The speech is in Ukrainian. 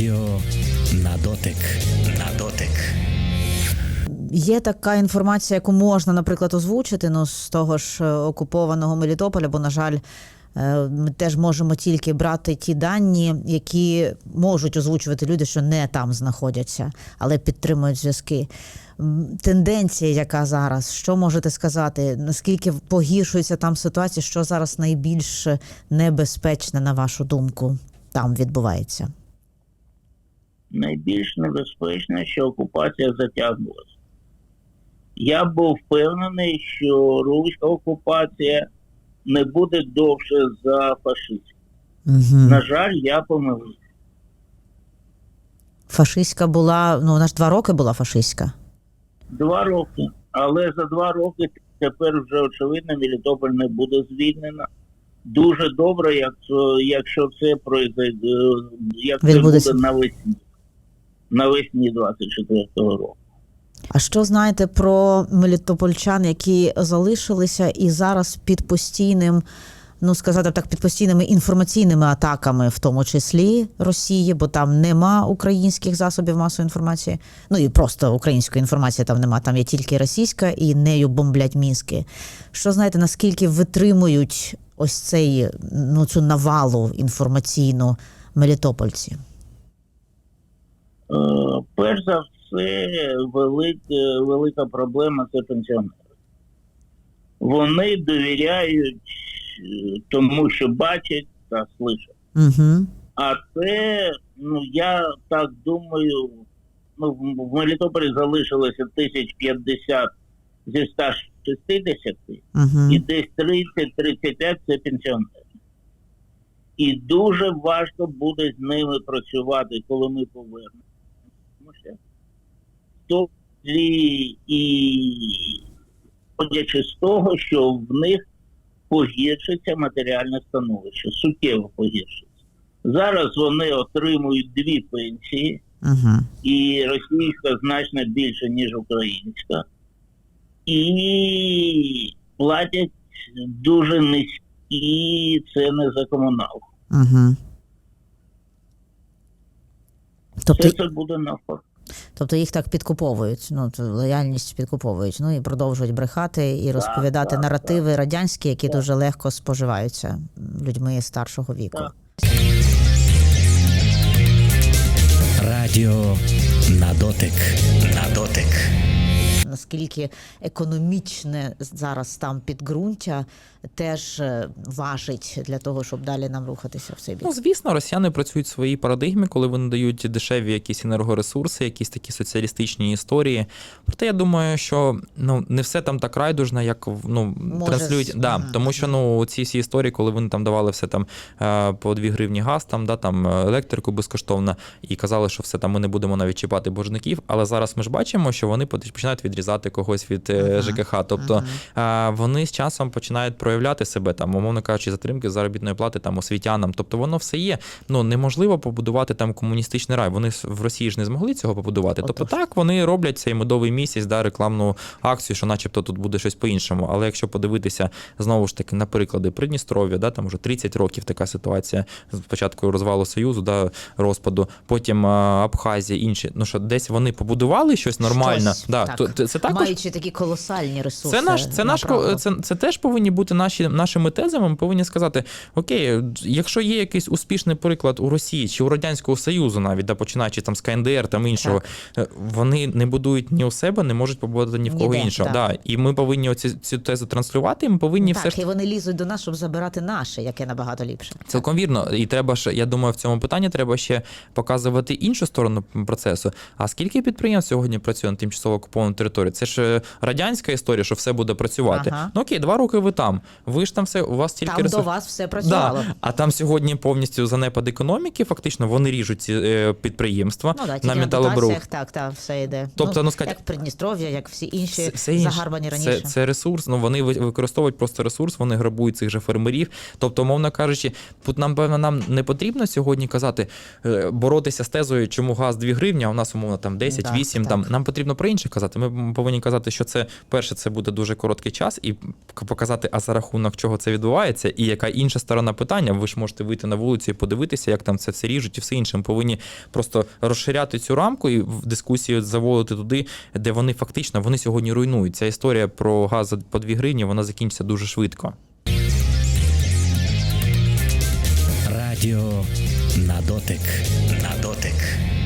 Радіо на дотик. На дотик. Є така інформація, яку можна, наприклад, озвучити ну, з того ж е, окупованого Мелітополя, бо, на жаль, е, ми теж можемо тільки брати ті дані, які можуть озвучувати люди, що не там знаходяться, але підтримують зв'язки. Тенденція, яка зараз, що можете сказати? Наскільки погіршується там ситуація, що зараз найбільш небезпечне, на вашу думку, там відбувається? Найбільш небезпечно, що окупація затягнулася. Я був впевнений, що руська окупація не буде довше за фашистську. Угу. На жаль, я помилився. Фашистська була, ну вона ж два роки була фашистська. Два роки. Але за два роки тепер вже очевидно Мелітополь не буде звільнено. Дуже добре, як, якщо це пройде, як це буде навесні. Навесні 24-го року. А що знаєте про мелітопольчан, які залишилися і зараз під постійним, ну сказати так, під постійними інформаційними атаками, в тому числі Росії, бо там нема українських засобів масової інформації. Ну і просто української інформації там нема. Там є тільки російська, і нею бомблять мінськи. Що знаєте, наскільки витримують ось цей ну цю навалу інформаційну мелітопольці? Е, Перш за все, велика, велика проблема це пенсіонери. Вони довіряють е, тому, що бачать та слышать. Угу. А це, ну я так думаю, ну в- Мелітополі залишилося 1050 зі 160, Угу. і десь 30-35 це пенсіонери. І дуже важко буде з ними працювати, коли ми повернемося. Тому що то і ходячи з того, що в них погіршиться матеріальне становище, суттєво погіршиться. Зараз вони отримують дві пенсії, Угу. і російська значно більше, ніж українська. І платять дуже низькі ціни за комуналку. Угу. Тобто, Все це буде навпаки. тобто їх так підкуповують, ну лояльність підкуповують, ну і продовжують брехати і розповідати так, наративи радянські, які Так. дуже легко споживаються людьми старшого віку. Так. Радіо на. Наскільки економічне зараз там підґрунтя теж е, важить для того, щоб далі нам рухатися в цей бік. Ну, звісно, росіяни працюють в своїй парадигмі, коли вони дають дешеві якісь енергоресурси, якісь такі соціалістичні історії. Проте я думаю, що ну не все там так райдужно, як ну Може, транслюють. з- Да, ага, тому що ну ці всі історії, коли вони там давали все там е, по 2 гривні газ, там да там е, електрику безкоштовно, і казали, що все там ми не будемо навіть чіпати боржників. Але зараз ми ж бачимо, що вони починають відрізати когось від е, Ага, ЖКХ. Тобто ага. е, вони з часом починають проявляти себе там, умовно кажучи, затримки заробітної плати там освітянам. Тобто воно все є. Ну неможливо побудувати там комуністичний рай. Вони в Росії ж не змогли цього побудувати. Тобто Отож. так вони роблять цей медовий місяць, да, рекламну акцію, що начебто тут буде щось по-іншому. Але якщо подивитися знову ж таки на приклади Придністров'я, да, там вже 30 років така ситуація з початку розвалу Союзу, да, розпаду, потім Абхазія, інші. Ну що десь вони побудували щось нормально. Щось, да, так. то, це, це також Маючи такі колосальні ресурси. це наш, це наш це, це теж повинні бути наші нашими тезами. Ми повинні сказати: окей, якщо є якийсь успішний приклад у Росії чи у радянського союзу, навіть да починаючи там з КНДР там іншого, е, вони не будують ні у себе, не можуть побудувати ні в кого Ніде, іншого. да. Да. І ми повинні оці цю тезу транслювати. І ми повинні так, все ж і вони лізуть до нас, щоб забирати наше, яке набагато ліпше. Цілком вірно, і треба ж, я думаю, в цьому питанні треба ще показувати іншу сторону процесу. А скільки підприємств сьогодні працює на тимчасово окупованій території? Це ж е, радянська історія, що все буде працювати. Ага. Ну окей, два роки ви там. Ви ж там все, у вас тільки Там ресурс- до вас все працювало. Да. А там сьогодні повністю занепад економіки, фактично вони ріжуть ці е, підприємства Ну, да, на тільки металобрух. так, так, все йде. Тобто, ну, сказати- як Придністров'я, як всі інші Все- інше. загарбані раніше. Це, це ресурс. Ну вони використовують просто ресурс, вони грабують цих же фермерів. Тобто, мовно кажучи, тут нам певно нам не потрібно сьогодні казати, е, боротися з тезою, чому газ 2 гривні, а у нас умовно там 10, Так, 8, так. Там нам потрібно про інше казати. Ми ми повинні казати, що це перше, це буде дуже короткий час, і показати, а за рахунок чого це відбувається, і яка інша сторона питання. Ви ж можете вийти на вулицю і подивитися, як там це все ріжуть, і все інше. Ми повинні просто розширяти цю рамку і в дискусію заводити туди, де вони фактично вони сьогодні руйнують. Ця історія про газ по 2 гривні вона закінчиться дуже швидко. Радіо на дотик. На дотик.